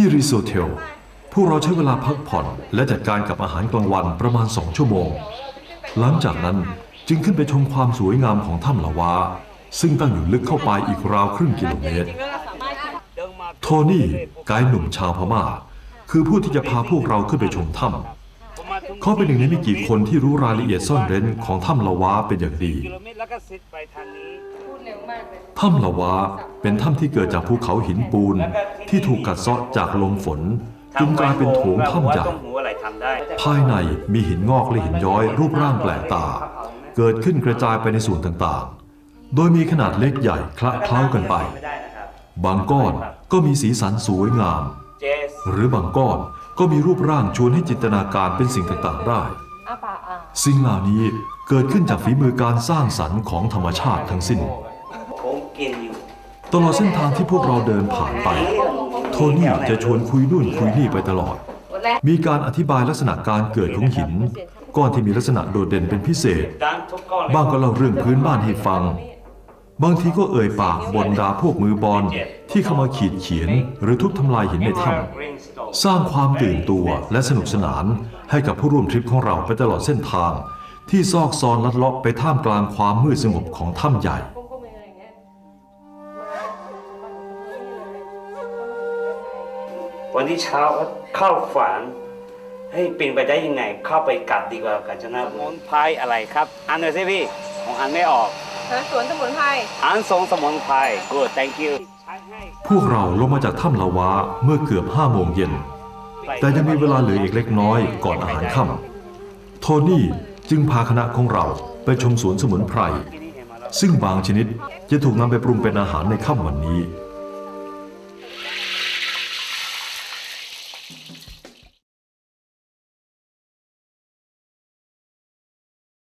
ที่รีโซเทลพวกเราใช้เวลาพักผ่อนและจัดการกับอาหารกลางวันประมาณสองชั่วโมง หลังจากนั้นจึงขึ้นไปชมความสวยงามของถ้ำละวาซึ่งตั้งอยู่ลึกเข้าไปอีกราวครึ่งกิโลเมตร โทนี่ไกด์หนุ่มชาวพม่า คือผู้ที่จะพาพวกเราขึ้นไปชมถ้ำ เขาเป็นหนึ่งในไม่กี่คนที่รู้รายละเอียดซ่อนเร้นของถ้ำละวาเป็นอย่างดีกิโลเมตรแล้วก็ซิดไปทางนี้ถ้ำละวาเป็นถ้ำที่เกิดจากภูเขาหินปูน ที่ถูกกัดเซาะจากลมฝนจนกลายเป็นโถงถ้ำใหญ่หูอะไรทำได้ภายในมีหินงอกและหินย้อย รูปร่างแปลกตา เกิดขึ้นกระจายไปในส่วนต่างๆ โดยมีขนาดเล็กใหญ่คละเคล้ากันไป ไม่ได้นะครับ บางก้อนก็มีสีสันสวยงาม เจส หรือบางก้อน ก็มีรูปร่างชวนให้จินตนาการเป็นสิ่งต่างๆได้อ้าปากอะสิ่งเหล่านี้เกิดขึ้นจากฝีมือการสร้างสรรค์ของธรรมชาติทั้งสิ้นผมกินอยู่ตลอดเส้นทางที่พวกเราเดินผ่านไป โทนี่จะชวนคุยนู่นคุยนี่ไปตลอดหมดแล้วมีการอธิบายลักษณะการเกิดของหิน ก้อนที่มีลักษณะโดดเด่นเป็นพิเศษดังทุกก้อนเลยบ้างก็เล่าเรื่องพื้นบ้านให้ฟัง บางทีก็เอ่ยปากบนดาพวกมือบอลที่เข้ามาขีดเขียนหรือทุบทำลายหินในถ้ำ สร้างความตื่นตัวและสนุกสนานให้กับผู้ร่วมทริปของเราไปตลอดเส้นทาง ที่ซอกซอนลัดเลาะไปท่ามกลางความมืดสงบของถ้ำใหญ่ก้มๆอย่างเงี้ยวันที่เช้าก็เข้าฝันให้ยเป็นไปได้ยังไง เข้าไปกลับดีกว่ากันชนะสมุนไพรอะไรครับอ่านหน่อยสิพี่ผมอ่านไม่ออกฮะสวนสมุนไพรอ่านทรงสมุนไพร good thank you พวกเราลงมาจากถ้ำลาวาเมื่อเกือบห้าโมงเย็น แต่ยังมีเวลาเหลืออีกเล็กน้อยก่อนอาหารค่ำโทนี่จึงพาคณะของเราไปชมสวนสมุนไพร ซึ่งบางชนิดจะถูกนำไปปรุงเป็นอาหารในค่ำวันนี้เ